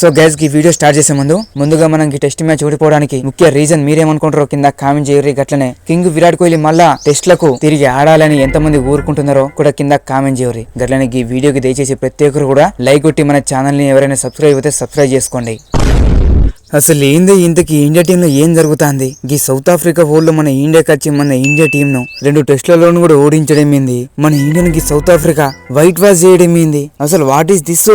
So guys ఈ video start చేసే ముందు ముందుగా మనం ఈ టెస్ట్ మ్యాచ్ ఓడిపోవడానికి ముఖ్య రీజన్ మీరేమనుకుంటారో కింద కామెంట్ చేయరు గట్లనే. కింగ్ విరాట్ కోహ్లీ మళ్ళా టెస్ట్లకు తిరిగి ఆడాలని ఎంతమంది ఊరుకుంటున్నారో కూడా కింద కామెంట్ చేయరు గట్లనే ఈ వీడియోకి దయచేసి ప్రతి ఒక్కరు కూడా లైక్ కొట్టి మన ఛానల్ని ఎవరైనా సబ్స్క్రైబ్ అయితే సబ్స్క్రైబ్ చేసుకోండి. అసలు ఏంది ఇంతకి ఇండియా టీమ్లో ఏం జరుగుతుంది? ఈ సౌత్ ఆఫ్రికా వరల్డ్ మన ఇండియాకి వచ్చి మన ఇండియా టీంను రెండు టెస్ట్లలోనూ కూడా ఓడించడం ఏంది? మన Indian South Africa whitewash చేయడం ఏంది? అసలు వాట్ ఈస్ దిస్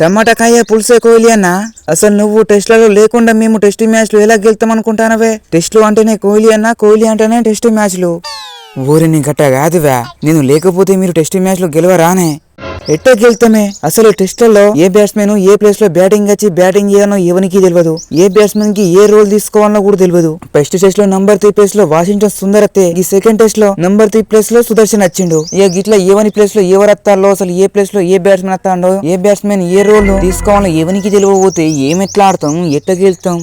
టమాటా కాయ పులుసే కోహ్లీ అన్న. అసలు నువ్వు టెస్ట్లలో లేకుండా మేము టెస్ట్ మ్యాచ్లు ఎలా గెలుతాం అనుకుంటానవే టెస్ట్లు అంటేనే కోహ్లీ అన్న కోహ్లీ అంటేనే టెస్ట్ మ్యాచ్లు. ఊరిని గట్ట కాదువా. నేను లేకపోతే మీరు టెస్ట్ మ్యాచ్లు గెలవరానే. ఎట్టే గెలుతామే అసలు టెస్టుల్లో ఏ బ్యాట్స్మెన్ ఏ ప్లేస్లో బ్యాటింగ్ వచ్చి బ్యాటింగ్ చేయాలో ఎవరికి తెలియదు ఏ బ్యాట్స్మెన్కి ఏ రోల్ తీసుకోవాలో కూడా తెలియదు ఫస్ట్ టెస్ట్లో నంబర్ త్రీ ప్లేస్లో వాషింగ్టన్ సుందరత్తే ఈ సెకండ్ టెస్ట్లో నంబర్ త్రీ ప్లేస్లో సుదర్శన్ వచ్చిండు ఇక గిట్లా ఏవని ప్లేస్లో ఎవరు అత్తాలో అసలు ఏ ప్లేస్లో ఏ బ్యాట్స్మెన్ వస్తాడో ఏ బ్యాట్స్మెన్ ఏ రోల్ తీసుకోవాలో ఎవరికి తెలియకపోతే ఏం ఎట్లా ఆడతాం ఎట్ట గెలుతాం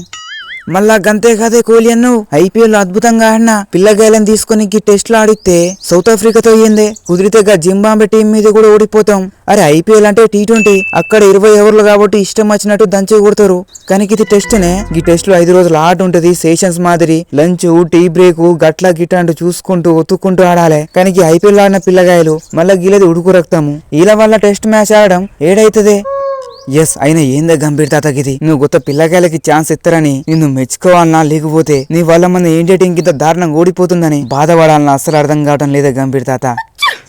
మళ్ళా గంతే కదే కోహ్లీ అన్నావు ఐపీఎల్ అద్భుతంగా ఆడిన పిల్లగాయలను తీసుకొని టెస్ట్లో ఆడితే సౌత్ ఆఫ్రికాతో అయ్యిందే. కుదిరితే జింబాంబే జింబాబే టీం మీద కూడా ఓడిపోతాం. అరే ఐపీఎల్ అంటే టీ ట్వంటీ. అక్కడ ఇరవై ఓవర్లు కాబట్టి ఇష్టం వచ్చినట్టు దంచి కొడతారు. కానీ ఇది టెస్ట్నే. ఈ టెస్ట్లో ఐదు రోజులు ఆట ఉంటది సెషన్స్ మాదిరి. లంచ్ టీ బ్రేక్ గట్ల గిట్ట అంటూ చూసుకుంటూ ఒత్తుకుంటూ ఆడాలి. కానీ ఐపీఎల్ ఆడిన పిల్లగాయలు మళ్ళా గీలది ఉడుకు రక్తము. వీళ్ళ వల్ల టెస్ట్ మ్యాచ్ ఆడడం ఏడైతదే? ఎస్ అయినా ఏందే గంభీర్ తాతకిది నువ్వు కొత్త పిల్లకాయలకి ఛాన్స్ ఇస్తారని నిన్ను మెచ్చుకోవాలన్నా లేకపోతే నీ వల్ల మన ఏంటి టీం కింద దారుణంగా ఓడిపోతుందని బాధపడాలన్నా అసలు అర్థం కావటం లేదా గంభీర్ తాత?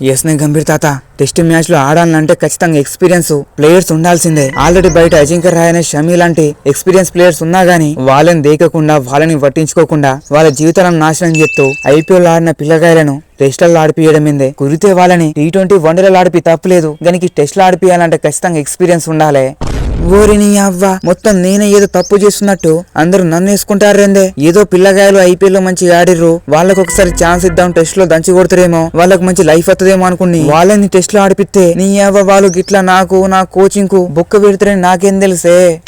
ఎస్నే గంభీర్ తాత. టెస్ట్ మ్యాచ్లో ఆడాలంటే ఖచ్చితంగా ఎక్స్పీరియన్స్ ప్లేయర్స్ ఉండాల్సిందే. ఆల్రెడీ బయట అజింక్య రాయ్ అనే షమీ లాంటి ఎక్స్పీరియన్స్ ప్లేయర్స్ ఉన్నా గానీ వాళ్ళని దేకకుండా వాళ్ళని పట్టించుకోకుండా వాళ్ళ జీవితాలను నాశనం చేస్తూ ఐపీఎల్ ఆడిన పిల్లగాయలను టెస్ట్లలో ఆడిపియడమిందే. కుదిరితే వాళ్ళని టీ ట్వంటీ వన్డేలలో ఆడిపి తప్పలేదు. దానికి టెస్టులు ఆడిపియాలంటే ఖచ్చితంగా ఎక్స్పీరియన్స్ ఉండాలి. ఓరిని అవ్వ మొత్తం నేనే ఏదో తప్పు చేస్తున్నట్టు అందరూ నన్ను వేసుకుంటారేందే ఏదో పిల్లగాయలు ఐపీఎల్లో మంచిగా ఆడిర్రు. వాళ్ళకి ఒకసారి ఛాన్స్ ఇద్దాం టెస్ట్లో దంచి కొడతారేమో. వాళ్ళకి మంచి లైఫ్ వస్తుందేమో అనుకుని వాళ్ళని టెస్ట్లో ఆడిపిస్తే నీ అవ్వ వాళ్ళు గిట్లా నాకు నా కోచింగ్కు బొక్క పెడతారని నాకేం తెలుసే?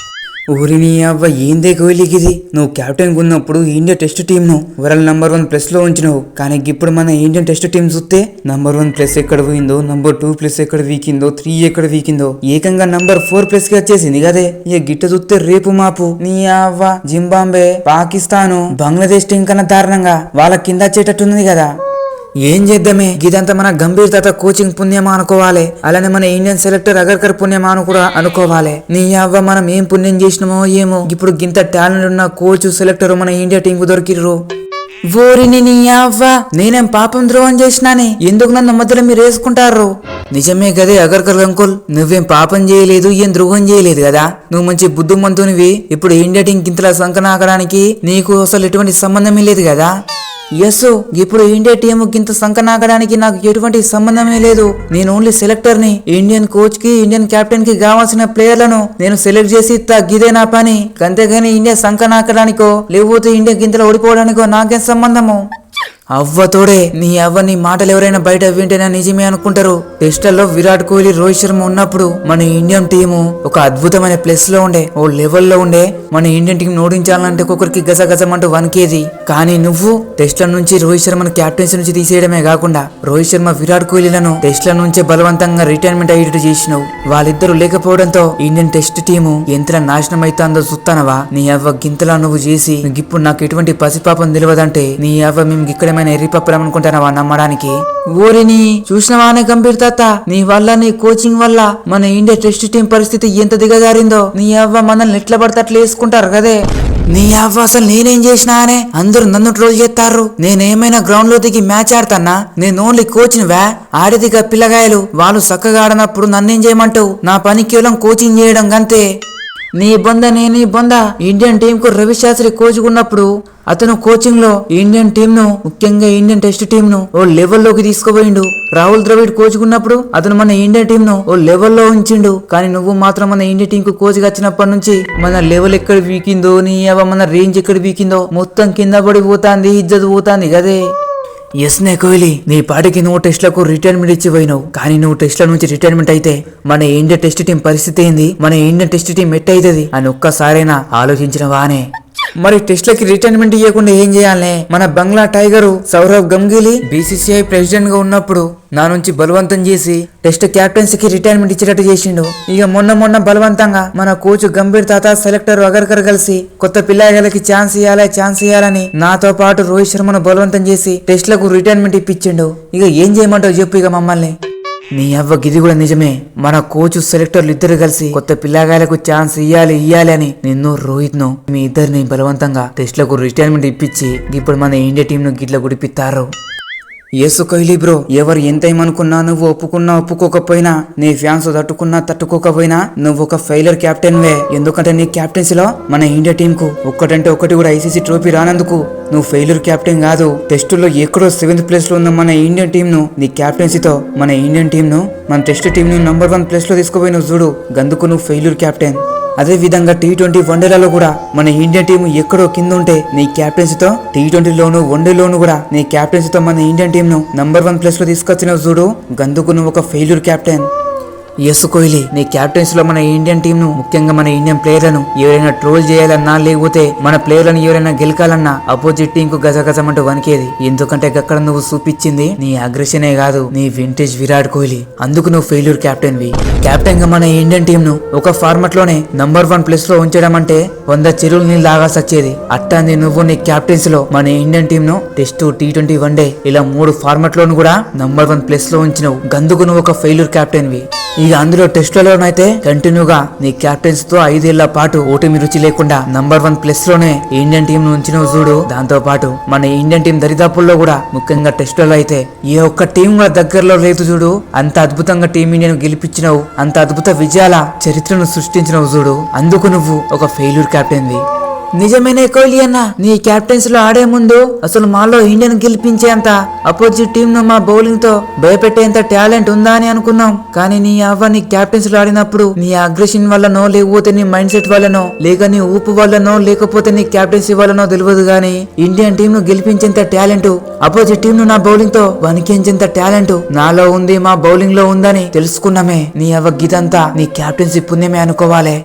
ఊరిని అవ్వ ఏందే కోహ్లీకిది నువ్వు కెప్టెన్ ఉన్నప్పుడు ఇండియా టెస్ట్ టీమ్ను వరల్డ్ నంబర్ వన్ ప్లస్లో ఉంచినావు. కానీ ఇప్పుడు మన ఇండియన్ టెస్ట్ టీం చూస్తే నంబర్ వన్ ప్లస్ ఎక్కడ పోయిందో నంబర్ టూ ప్లస్ ఎక్కడ వీకిందో త్రీ ఎక్కడ వీకిందో ఏకంగా నంబర్ ఫోర్ ప్లస్కి వచ్చేసింది కదే. ఇక గిట్ట చూస్తే రేపు మాపు. నీ అవ్వ జింబాంబే పాకిస్తాను బంగ్లాదేశ్ టీం కన్నా దారుణంగా. వాళ్ళ కింద వచ్చేటట్టుంది కదా. ఏం చేద్దామే? ఇదంతా మన గంభీర్ తాత కోచింగ్ పుణ్యమా అనుకోవాలి. అలానే మన ఇండియన్ సెలెక్టర్ అగర్కర్ పుణ్యమా అని కూడా అనుకోవాలి. నీ అవ్వ మనం ఏం పుణ్యం చేసినామో ఏమో. ఇప్పుడు గింత టాలెంట్ ఉన్న కోచ్ సెలెక్టర్ మన ఇండియా టీం కు దొరికిర్రు. ఓరిని నీ అవ్వ. నేనేం పాపం ద్రోహం చేసినానే? ఎందుకు నన్ను మధ్యలో మీరు వేసుకుంటారు నిజమే కదే అగర్కర్ అంకుల్. నువ్వేం పాపం చేయలేదు ఏం ద్రోహం చేయలేదు కదా? నువ్వు మంచి బుద్ధిమంతునివి. ఇప్పుడు ఇండియా టీం గింతలా సంకనాకడానికి నీకు అసలు ఎటువంటి సంబంధమే లేదు కదా? ఎస్ ఇప్పుడు ఇండియా టీం గింత సంకనాగడానికి నాకు ఎటువంటి సంబంధమే లేదు. నేను ఓన్లీ సెలెక్టర్ని ఇండియన్ కోచ్కి ఇండియన్ కెప్టెన్కి కావాల్సిన ప్లేయర్లను నేను సెలెక్ట్ చేసి తగ్గిదే గిదే నా పని. అంతేగాని ఇండియా సంకనాకడానికో లేకపోతే ఇండియా గింతలో ఓడిపోవడానికో నాకేం సంబంధము? అవ్వతోడే నీ అవ్వ నీ మాటలు ఎవరైనా బయట వింటేనే నిజమే అనుకుంటారు. టెస్ట్లలో విరాట్ కోహ్లీ రోహిత్ శర్మ ఉన్నప్పుడు మన ఇండియన్ టీము ఒక అద్భుతమైన ప్లేస్లో ఉండే ఓ లెవెల్లో ఉండే మన ఇండియన్ టీం ఓడించాలంటే ఒక్కొక్కరికి గజగజమంటూ వనికేది కానీ నువ్వు టెస్ట్ల నుంచి రోహిత్ శర్మను క్యాప్టెన్సీ నుంచి తీసేయడమే కాకుండా రోహిత్ శర్మ విరాట్ కోహ్లీలను టెస్ట్ల నుంచే బలవంతంగా రిటైర్మెంట్ అయ్యేటట్టు చేసినావు. వాళ్ళిద్దరూ లేకపోవడంతో ఇండియన్ టెస్ట్ టీము ఎంత నాశనం అవుతుందో చూస్తానవా? నీ అవ్వ గింతలా నువ్వు చేసి ఇప్పుడు నాకు ఎటువంటి పసిపాపం తెలియదంటే నీ అవ్వ మేము ఇక్కడేమైనా ఎర్రిపప్పులం అనుకుంటానవా నమ్మడానికి? ఊరిని చూసినవానే గంభీర్ తాత నీ వల్ల నీ కోచింగ్ వల్ల మన ఇండియా టెస్ట్ టీం పరిస్థితి ఎంత దిగజారిందో? నీ అవ్వ మనల్ని ఎట్లా పడితే అట్లా వేసుకుంటారు కదే? నీ అవ్వ అసలు నేనేం చేసినా అనే? అందరూ నన్ను ట్రోల్ చేస్తారు. నేనేమైనా గ్రౌండ్లో దిగి మ్యాచ్ ఆడతానా? నేను ఓన్లీ కోచింగ్ వా? ఆడిదిగా పిల్లగాయలు వాళ్ళు చక్కగా ఆడనప్పుడు నన్నేం చేయమంటావు? నా పని కేవలం కోచింగ్ చేయడం గంతే నీ బొంద నేను బొంద. ఇండియన్ టీం కు రవి శాస్త్రి కోచ్ ఉన్నప్పుడు అతను కోచింగ్లో ఇండియన్ టీం ను ముఖ్యంగా ఇండియన్ టెస్ట్ టీం ను ఓ లెవెల్లోకి తీసుకుపోయిండు. రాహుల్ ద్రవిడ్ కోచ్ ఉన్నప్పుడు అతను మన ఇండియన్ టీం ను ఓ లెవెల్లో ఉంచిండు. కానీ నువ్వు మాత్రం మన ఇండియన్ టీం కు కోచ్ వచ్చినప్పటి నుంచి మన లెవెల్ ఎక్కడ వీకిందో నీ మన రేంజ్ ఎక్కడ వీకిందో మొత్తం కింద పడి పోతాంది ఇజ్జత్ పోతాంది కదే. ఎస్ నే కోహ్లీ నీ పాటికి నువ్వు టెస్ట్లకు రిటైర్మెంట్ ఇచ్చి పోయినావు. కానీ నువ్వు టెస్ట్ల నుంచి రిటైర్మెంట్ అయితే మన ఇండియా టెస్ట్ టీం పరిస్థితి ఏంది? మన ఇండియన్ టెస్ట్ టీం ఎట్ అవుతుంది అని ఒక్కసారైనా ఆలోచించిన వానే. మరి టెస్ట్లకి రిటైర్మెంట్ ఇవ్వకుండా ఏం చేయాలనే మన బంగ్లా టైగర్ సౌరవ్ గంగూలీ బీసీసీఐ ప్రెసిడెంట్గా ఉన్నప్పుడు నా నుంచి బలవంతం చేసి టెస్ట్ క్యాప్టెన్సీకి రిటైర్మెంట్ ఇచ్చేటట్టు చేసిండు. ఇక మొన్న మొన్న బలవంతంగా మన కోచ్ గంభీర్ తాత సెలెక్టర్ అగర్కర్ కలిసి కొత్త పిల్లగాళ్ళకి ఛాన్స్ ఇవ్వాలి ఛాన్స్ ఇవ్వాలని నాతో పాటు రోహిత్ శర్మను బలవంతం చేసి టెస్ట్లకు రిటైర్మెంట్ ఇప్పించిండు. ఇక ఏం చేయమంటావు చెప్పు ఇక మమ్మల్ని. నీ అవ్వ గిది కూడా నిజమే. మన కోచ్ సెలెక్టర్లు ఇద్దరు కలిసి కొత్త పిల్లగాయలకు ఛాన్స్ ఇయ్యాలి ఇయ్యాలి అని నిన్ను రోహిత్ను మీ ఇద్దరిని బలవంతంగా టెస్ట్లకు రిటైర్మెంట్ ఇప్పించి ఇప్పుడు మన ఇండియా టీం ను గిట్ల గుడిపిస్తారు యేసు కోహ్లీ బ్రో ఎవరు ఎంత ఏమనుకున్నా నువ్వు ఒప్పుకున్నా ఒప్పుకోకపోయినా నీ ఫ్యాన్స్ తట్టుకున్నా తట్టుకోకపోయినా నువ్వు ఒక ఫెయిలర్ కెప్టెన్ వే ఎందుకంటే నీ కెప్టెన్సీలో మన ఇండియా టీం కు ఒక్కటంటే ఒకటి కూడా ఐసీసీ ట్రోఫీ రానందుకు నువ్వు ఫెయిలర్ కెప్టెన్ కాదు. టెస్టుల్లో ఎక్కడో సెవెంత్ ప్లేస్లో ఉన్న మన ఇండియన్ టీం ను నీ కెప్టెన్సీతో మన ఇండియన్ టీం ను మన టెస్ట్ టీం ను నంబర్ వన్ ప్లేస్లో నువ్వు చూడు. గందుకు నువ్వు ఫెయిలర్ కెప్టెన్ అదే విధంగా టీ ట్వంటీ వన్డేలలో కూడా మన ఇండియన్ టీం ఎక్కడో కింద ఉంటే నీ క్యాప్టెన్సీతో టీ ట్వంటీలోను వన్డేలోను కూడా నీ క్యాప్టెన్సీతో మన ఇండియన్ టీంను నంబర్ వన్ ప్లేస్లో తీసుకొచ్చిన చూడు. గందుకు నువ్వు ఒక ఫెయిల్యూర్ కెప్టెన్ ఎస్ కోహ్లీ నీ క్యాప్టెన్స్లో మన ఇండియన్ టీం ను ముఖ్యంగా మన ఇండియన్ ప్లేయర్లను ఎవరైనా ట్రోల్ చేయాలన్నా లేకపోతే మన ప్లేయర్లను ఎవరైనా గెలకాలన్నా అపోజిట్ టీం కు గజగజమంటూ వణికేది. ఎందుకంటే అక్కడ నువ్వు చూపించింది నీ అగ్రెషనే కాదు నీ వింటేజ్ విరాట్ కోహ్లీ. అందుకు నువ్వు ఫెయిల్యూర్ కెప్టెన్ వి కెప్టెన్గా మన ఇండియన్ టీం ను ఒక ఫార్మట్లోనే నంబర్ వన్ ప్లేస్లో ఉంచడం అంటే వంద చెరువులు నీళ్ళు లాగాల్సి వచ్చేది అట్టాంది నువ్వు నీ క్యాప్టెన్స్లో మన ఇండియన్ టీం ను test T twenty one day ఇలా మూడు ఫార్మాట్ లోను కూడా నంబర్ వన్ ప్లేస్లో ఉంచినవు. గందుకు నువ్వు ఒక ఫెయిల్యూర్ కెప్టెన్ వి ఇక అందులో టెస్టులలోనైతే కంటిన్యూగా నీ క్యాప్టెన్స్తో ఐదేళ్ళ పాటు ఓటమి రుచి లేకుండా నంబర్ వన్ ప్లస్లోనే ఇండియన్ టీం నుంచి ఉంచినవు చూడు. దాంతో పాటు మన ఇండియన్ టీం దరిదాపుల్లో కూడా ముఖ్యంగా టెస్టులలో అయితే ఏ ఒక్క టీం కూడా దగ్గరలో లేదు చూడు. అంత అద్భుతంగా టీం ఇండియాను గెలిపించినవు అంత అద్భుత విజయాల చరిత్రను సృష్టించినవు చూడు. అందుకు నువ్వు ఒక ఫెయిల్యూర్ కెప్టెన్వి నిజమేనే కోహ్లీ అన్న? నీ క్యాప్టెన్స్లో ఆడే ముందు అసలు మాలో ఇండియన్ గెలిపించేంత అపోజిట్ టీమ్ను మా బౌలింగ్తో భయపెట్టేంత టాలెంట్ ఉందా అని అనుకున్నాం. కానీ నీ అవ్వ నీ క్యాప్టెన్స్లో ఆడినప్పుడు నీ అగ్రెషన్ వల్లనో లేకపోతే నీ మైండ్ సెట్ వల్లనో లేక నీ ఊపు వల్లనో లేకపోతే నీ క్యాప్టెన్సీ వల్లనో తెలియదు గానీ ఇండియన్ టీమ్ను గెలిపించేంత టాలెంట్ అపోజిట్ టీమ్ను నా బౌలింగ్తో వణికించేంత టాలెంట్ నాలో ఉంది మా బౌలింగ్లో ఉందని తెలుసుకున్నామే. నీ అవ్వ గీతంతా నీ క్యాప్టెన్సీ పుణ్యమే అనుకోవాలే.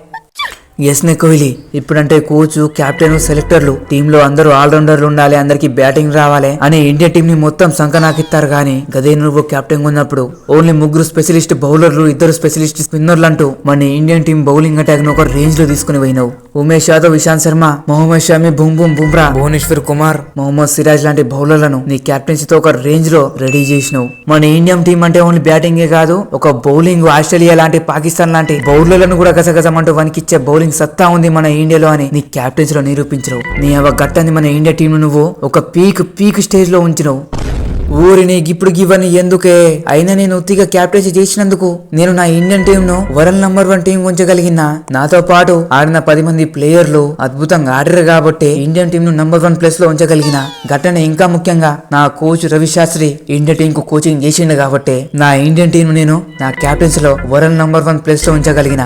ఎస్ నే కోహ్లీ ఇప్పుడంటే కోచ్ కెప్టెన్ సెలెక్టర్లు టీంలో అందరూ ఆల్రౌండర్లు ఉండాలి అందరికి బ్యాటింగ్ రావాలి అనే ఇండియా టీం ని మొత్తం సంకనాకిస్తారు కానీ గదే నువ్వు కెప్టెన్ ఉన్నప్పుడు ఓన్లీ ముగ్గురు స్పెషలిస్ట్ బౌలర్లు ఇద్దరు స్పెషలిస్ట్ స్పిన్నర్లు అంటూ మన ఇండియన్ టీం బౌలింగ్ అటాక్ను ఒక రేంజ్లో తీసుకుని పోయినావు. ఉమేష్ యాదవ్ ఇషాంత్ శర్మ మొహమ్మద్ షమి బుమ్ బుమ్ బుమ్రా భువనేశ్వర్ కుమార్ మొహమ్మద్ సిరాజ్ లాంటి బౌలర్లను నీ కెప్టెన్సీతో ఒక రేంజ్లో రెడీ చేసినావు. మన ఇండియన్ టీం అంటే ఓన్లీ బ్యాటింగే కాదు ఒక బౌలింగ్ ఆస్ట్రేలియా లాంటి పాకిస్తాన్ లాంటి బౌలర్లను కూడా గసగసమంటూ వనికిచ్చే బౌలింగ్ సత్తా ఉంది మన ఇండియాలో అని నీ క్యాప్టెన్స్లో నిరూపించవు నీ అవ గట్టాన్ని మన ఇండియా టీం నువ్వు ఒక పీక్ పీక్ స్టేజ్లో ఉంచినవు. ఊరిని ఇప్పుడు గివ్వని ఎందుకే? అయినా నేను ఉత్తిగా క్యాప్టెన్సీ చేసినందుకు నేను నా ఇండియన్ టీమ్ను వరల్డ్ నంబర్ వన్ టీం ఉంచగలిగిన. నాతో పాటు ఆడిన పది మంది ప్లేయర్లు అద్భుతంగా ఆడారు కాబట్టి ఇండియన్ టీం ను నంబర్ వన్ ప్లేస్లో ఉంచగలిగిన. ఘటన ఇంకా ముఖ్యంగా నా coach Ravi Shastri Indian team కు కోచింగ్ చేసిండు కాబట్టి నా ఇండియన్ టీం నేను నా క్యాప్టెన్సీ లో వరల్డ్ నంబర్ వన్ ప్లేస్లో ఉంచగలిగిన.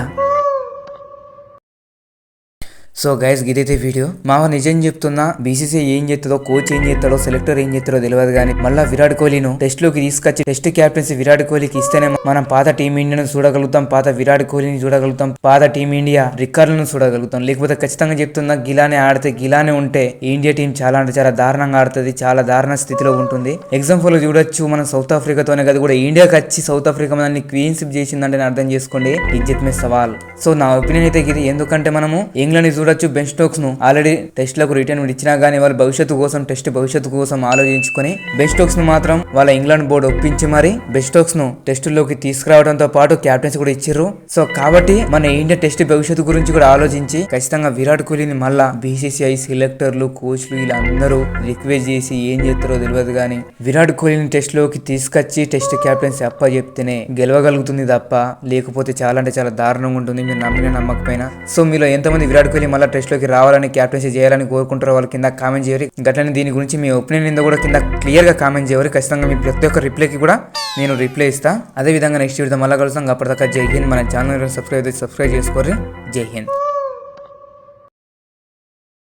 సో గైస్ గిదైతే వీడియో మావ నిజం చెప్తున్నా బీసీసీ ఏం చేస్తుందో కోచ్ ఏం చేస్తాడో సెలెక్టర్ ఏం చేస్తాడో తెలియదు కానీ మళ్ళీ విరాట్ కోహ్లీను టెస్ట్లోకి తీసుకొచ్చి టెస్ట్ క్యాప్టెన్సీ విరాట్ కోహ్లీకి ఇస్తేనే మనం పాత టీం ఇండియాను చూడగలుగుతాం పాత విరాట్ కోహ్లీని చూడగలుగుతాం పాత టీం ఇండియా రికార్డులను చూడగలుగుతాం. లేకపోతే ఖచ్చితంగా చెప్తున్నా గిలానే ఆడితే గిలానే ఉంటే ఇండియా టీం చాలా అంటే చాలా దారుణంగా ఆడుతుంది చాలా దారుణ స్థితిలో ఉంటుంది. ఎగ్జాంపుల్ చూడొచ్చు మనం సౌత్ ఆఫ్రికాతోనే కదా కూడా ఇండియాకి వచ్చి సౌత్ ఆఫ్రికా మనల్ని క్వీన్షిప్ చేసిందంటే అర్థం చేసుకోండి. ఇజ్జత్ మే సవాల్. సో నా ఒపీనియన్ అయితే ఇది ఎందుకంటే మనము ఇంగ్లాండ్ చూడ చూడొచ్చు బెన్ స్టోక్స్ను ఆల్రెడీ టెస్ట్లకు రిటైర్మెంట్ ఇచ్చినా గానీ వాళ్ళ భవిష్యత్తు కోసం టెస్ట్ భవిష్యత్తు కోసం ఆలోచించుకొని బెన్ స్టోక్స్ను మాత్రం వాళ్ళ ఇంగ్లాండ్ బోర్డు ఒప్పించి మరి బెన్ స్టోక్స్ను టెస్టుల్లోకి తీసుకురావడంతో పాటు క్యాప్టెన్స్ కూడా ఇచ్చారు సో కాబట్టి మన ఇండియా టెస్ట్ భవిష్యత్తు గురించి కూడా ఆలోచించి ఖచ్చితంగా విరాట్ కోహ్లీని మళ్ళా బీసీసీఐ సెలెక్టర్లు కోచ్లు వీళ్ళందరూ రిక్వెస్ట్ చేసి ఏం చేస్తారో తెలియదు కానీ విరాట్ కోహ్లీని టెస్ట్లోకి తీసుకొచ్చి టెస్ట్ క్యాప్టెన్సీ అప్ప చెప్తేనే గెలవగలుగుతుంది తప్ప లేకపోతే చాలా అంటే చాలా దారుణంగా ఉంటుంది మీరు నమ్మిన నమ్మకపోయినా. సో మీలో ఎంతమంది విరాట్ కోహ్లీ మళ్ళీ టెస్ట్లోకి రావాలని క్యాప్టెన్సీ చేయాలని కోరుకుంటారో వాళ్ళు కింద కామెంట్ చేయరు. గట్లనే దీని గురించి మీ ఒపీనియన్ ఏందో కూడా కింద క్లియర్గా కామెంట్ చేయరు. ఖచ్చితంగా మీ ప్రతి ఒక్క రిప్లైకి కూడా నేను రిప్లై ఇస్తాను అదే విధంగా నెక్స్ట్ వీడియో మళ్ళీ కలుస్తాం. అప్పటిదాకా జై హింద్. మన ఛానల్ సబ్స్క్రైబ్ సబ్స్క్రైబ్ చేసుకోరు జై హింద్.